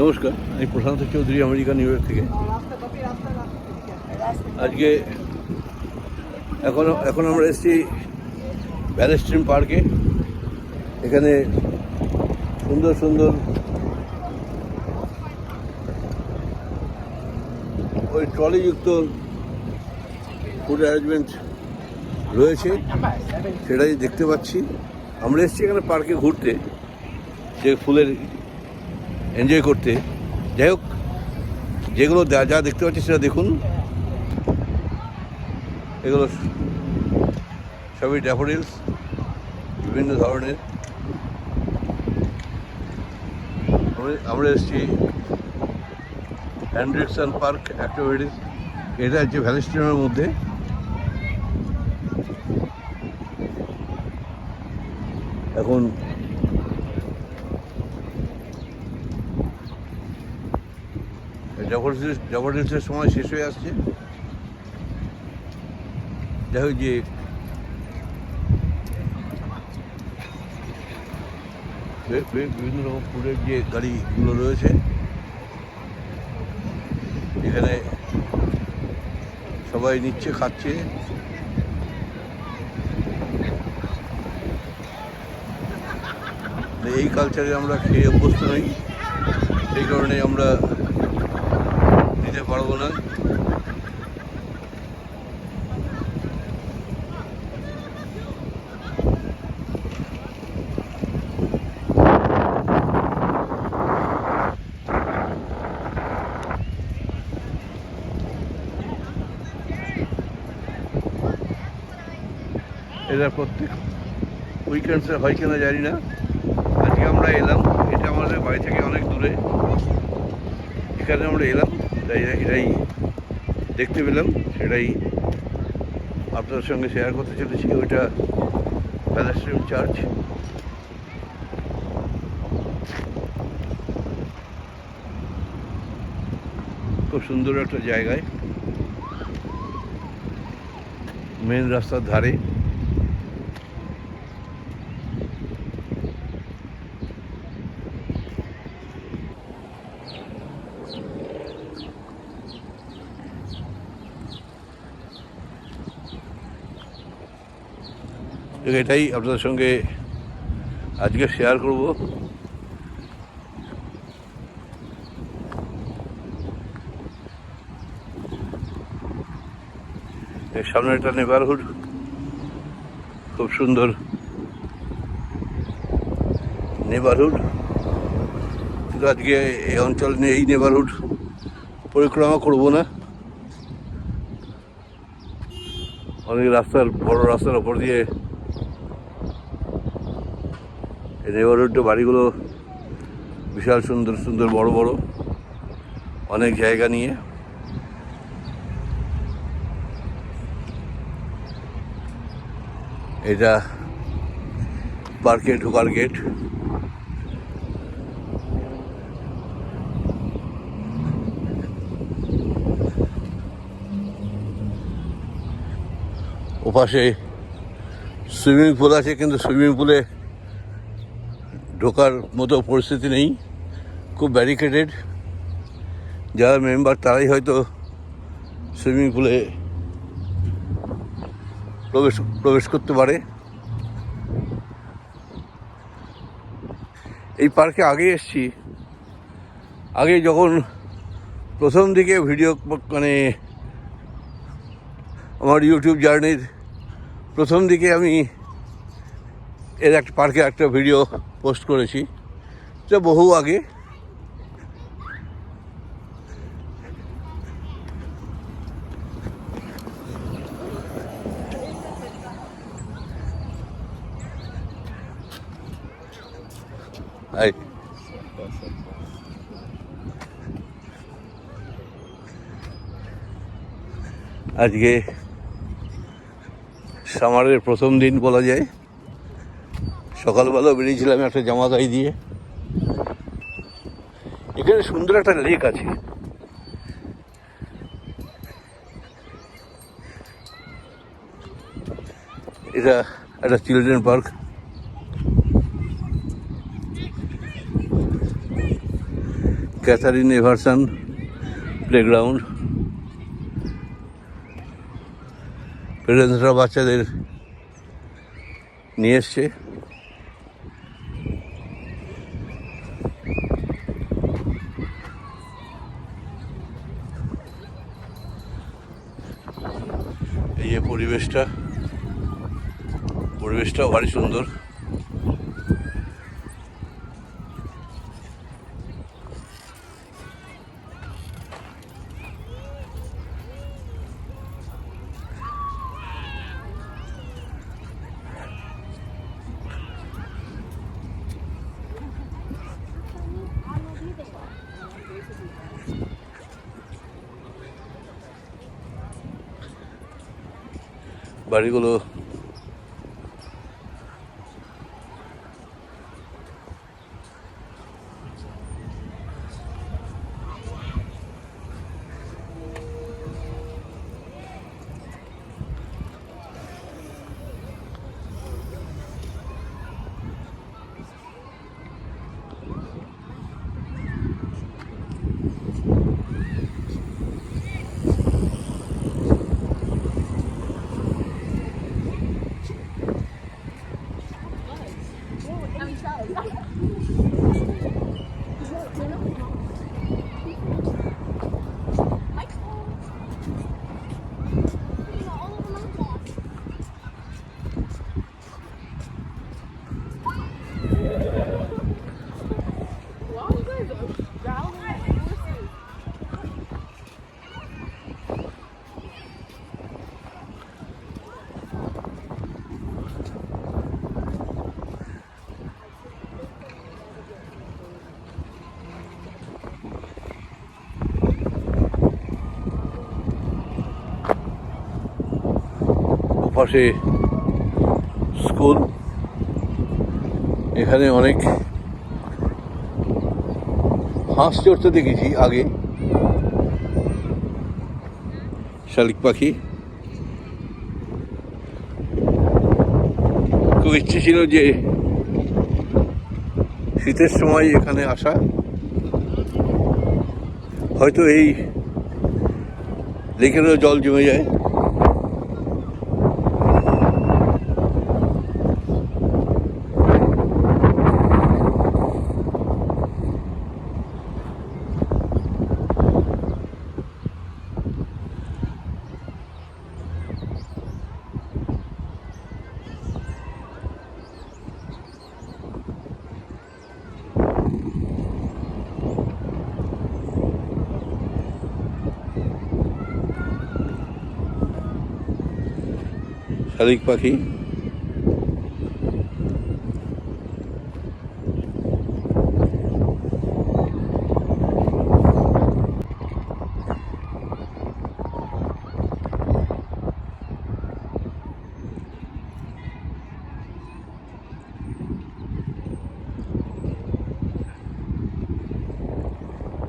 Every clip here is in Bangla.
নমস্কার, আমি Prashant Chowdhury, America, New York থেকে। আজকে এখন এখন আমরা এসেছি ব্যালেস্ট্রিম পার্কে। এখানে সুন্দর সুন্দর ওই ট্রলিযুক্ত ফুড অ্যারেঞ্জমেন্ট রয়েছে। সেটাই দেখতে পাচ্ছি। আমরা এসেছি এখানে পার্কে ঘুরতে, যে ফুলের এনজয় করতে। যাই হোক, যেগুলো যা- দেখতে পাচ্ছি সেটা দেখুন। এগুলো সবই ড্যাফোডিলস, বিভিন্ন ধরনের। আমরা- এসেছি অ্যান্ড্রিকসন পার্ক অ্যাক্টিভিটিস এটা হচ্ছে ভ্যালেস্টিনের মধ্যে। এখন জবরদস্ত, জবরদস্তের সময় শেষ হয়ে আসছে। যাই হোক, যে বিভিন্ন রকম ফুলের যে গাড়িগুলো রয়েছে, এখানে সবাই নিচ্ছে, খাচ্ছে। এই কালচারে আমরা খেয়ে অভ্যস্ত নই। সেই কারণে আমরা পারব না। এটা প্রত্যেক উইকেন্ডসে হয় কিনা জানি না। আজকে আমরা এলাম, এটা আমাদের বাড়ি থেকে অনেক দূরে। এখানে আমরা এলাম। তাই এটাই দেখতে পেলাম, সেটাই আপনাদের সঙ্গে শেয়ার করতে চলেছি, ওইটা প্যালেস্ট্রিম চার্চ খুব সুন্দর একটা জায়গায়। মেন রাস্তার ধারে। এটাই আপনাদের সঙ্গে আজকে শেয়ার করব। এর সামনে একটা নেবারহুড খুব সুন্দর নেবারহুড কিন্তু আজকে এই অঞ্চল নিয়ে এই নেবারহুড পরিক্রমা করব না। অনেক রাস্তার বড় রাস্তার ওপর দিয়ে এই নেবারহুড বাড়িগুলো বিশাল সুন্দর সুন্দর, বড় বড়। অনেক জায়গা নিয়ে। এটা পার্কে ঢোকার গেট ওপাশে সুইমিং পুল আছে, কিন্তু সুইমিং পুলে ঢোকার মতো পরিস্থিতি নেই। খুব ব্যারিকেডেড যারা মেম্বার তারাই হয়তো সুইমিং পুলে প্রবেশ প্রবেশ করতে পারে। এই পার্কে আগে এসছি। আগে যখন প্রথম দিকে ভিডিও মানে আমার ইউটিউব জার্নির প্রথম দিকে আমি এর একটা পার্কে একটা ভিডিও পোস্ট করেছি। তো বহু আগে। আজকে সামারের প্রথম দিন বলা যায়। সকালবেলা বেরিয়েছিলাম একটা জামা গাই দিয়ে। এখানে সুন্দর একটা লেক আছে। এটা একটা children park. Catherine Everson playground. পেরেন্টসরা বাচ্চাদের নিয়ে এসছে এই পরিবেশটা পরিবেশটাও ভারী সুন্দর। বাড়িগুলো পাশে স্কুল। এখানে অনেক হাঁস চড়তে দেখেছি আগে। শালিক পাখি। খুব ইচ্ছে ছিল যে শীতের সময় এখানে আসা। হয়তো এই লেকেরও জল জমে যায়। শালিক পাখি।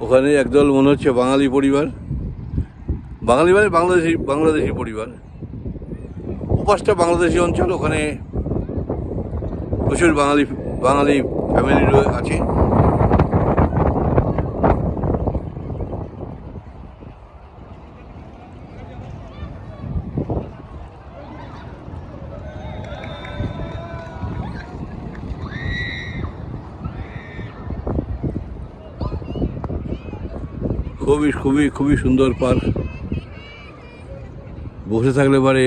ওখানে একদল মনে হচ্ছে বাঙালি পরিবার। বাঙালি মানে বাংলাদেশি বাংলাদেশি পরিবার। ওপাশটা বাংলাদেশি অঞ্চল, ওখানে প্রচুর বাঙালি বাঙালি ফ্যামিলি আছে। খুবই খুবই খুবই সুন্দর পার্ক বসে থাকলে পারে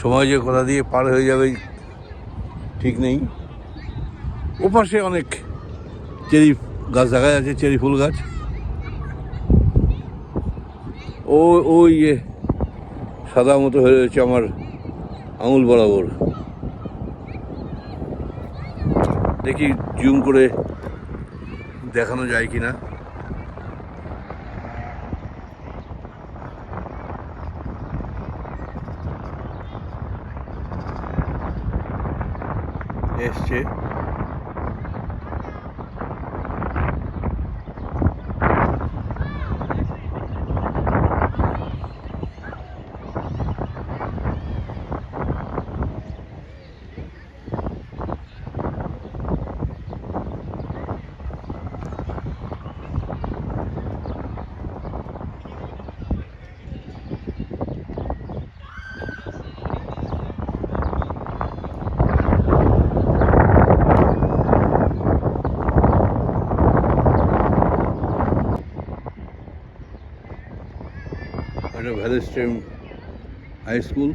সময় যে কোথা দিয়ে পার হয়ে যাবে, ঠিক নেই। ওপাশে অনেক চেরি গাছ দেখা যাচ্ছে, চেরি ফুল গাছ। ও ওই ইয়ে সাদা মতো হয়ে রয়েছে আমার আঙুল বরাবর। দেখি জুম করে দেখানো যায় কিনা। এসছে stream high school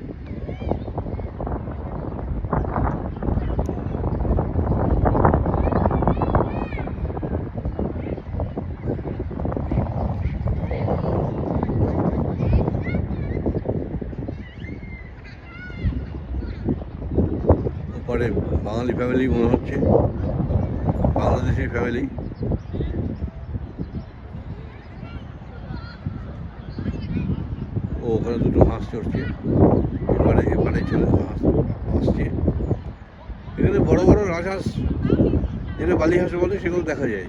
Bengali family মনে হচ্ছে। বাংলাদেশি ফ্যামিলি ও ওখানে দুটো হাঁস চড়ছে। এবারে এবারে ছেলে হাঁস আসছে। এখানে বড় বড় রাজহাঁস, যেটা বালি হাঁস বলে, সেগুলো দেখা যায়।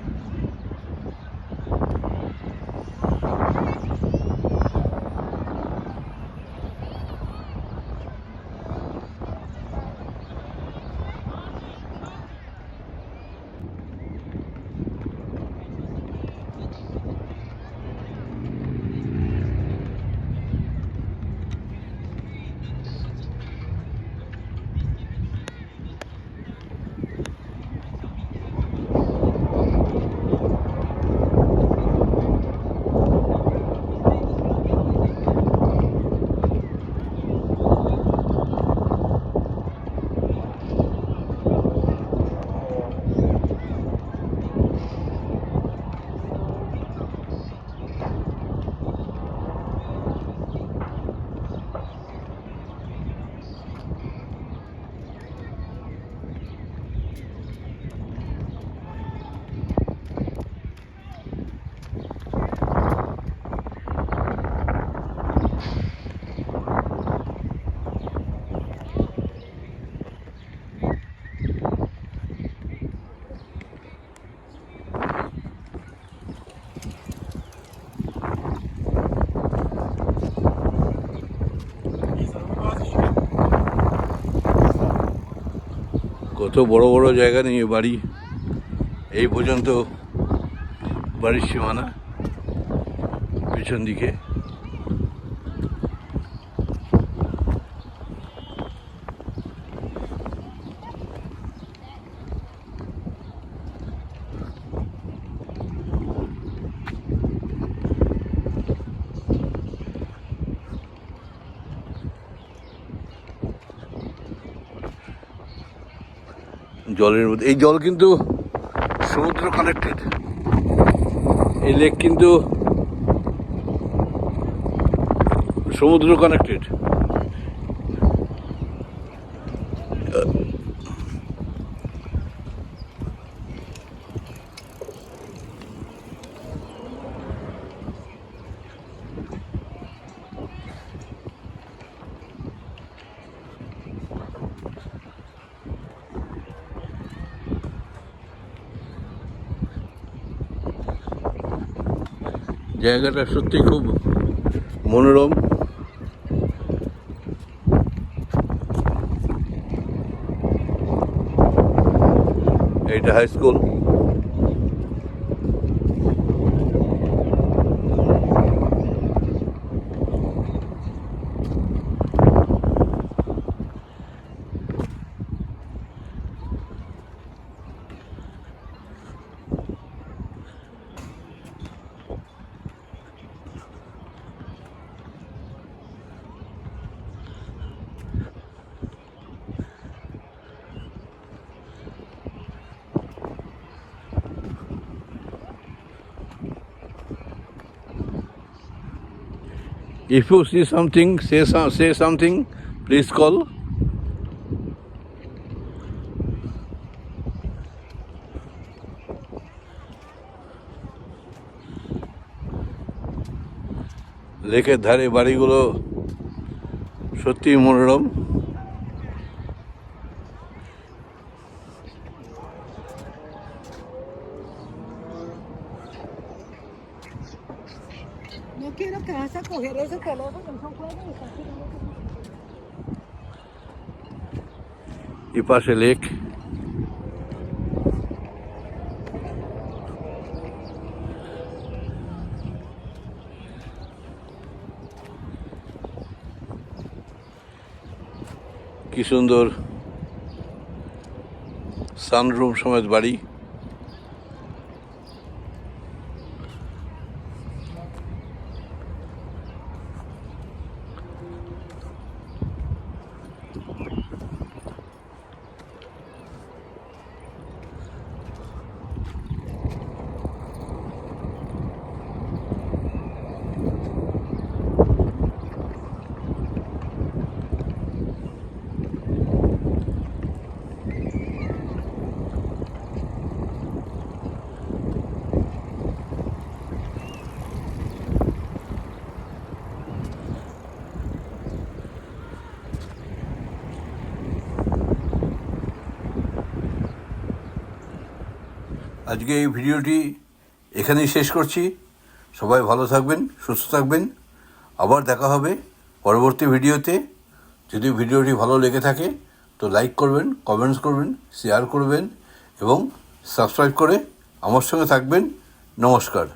কত বড় বড় জায়গা নিয়ে বাড়ি। এই পর্যন্ত বাড়ির সীমানা পিছন দিকে। জলের মধ্যে। এই জল কিন্তু সমুদ্র কানেক্টেড এই লেক কিন্তু সমুদ্র কানেক্টেড জায়গাটা সত্যি খুব মনোরম। এইটা high school If you see something, say, some, say something, please call. লেকের ধারে বাড়িগুলো সত্যি মনোরম No quiero que vas a coger ese teléfono, no puedes estar tirando tu- এ পাশে লেক কি সুন্দর সানরুম সমেত বাড়ি আজকে এই ভিডিওটি এখানেই শেষ করছি। সবাই ভালো থাকবেন, সুস্থ থাকবেন। আবার দেখা হবে পরবর্তী ভিডিওতে। যদি ভিডিওটি ভালো লেগে থাকে, তো লাইক করবেন, কমেন্টস করবেন, শেয়ার করবেন এবং সাবস্ক্রাইব করে আমার সঙ্গে থাকবেন। নমস্কার।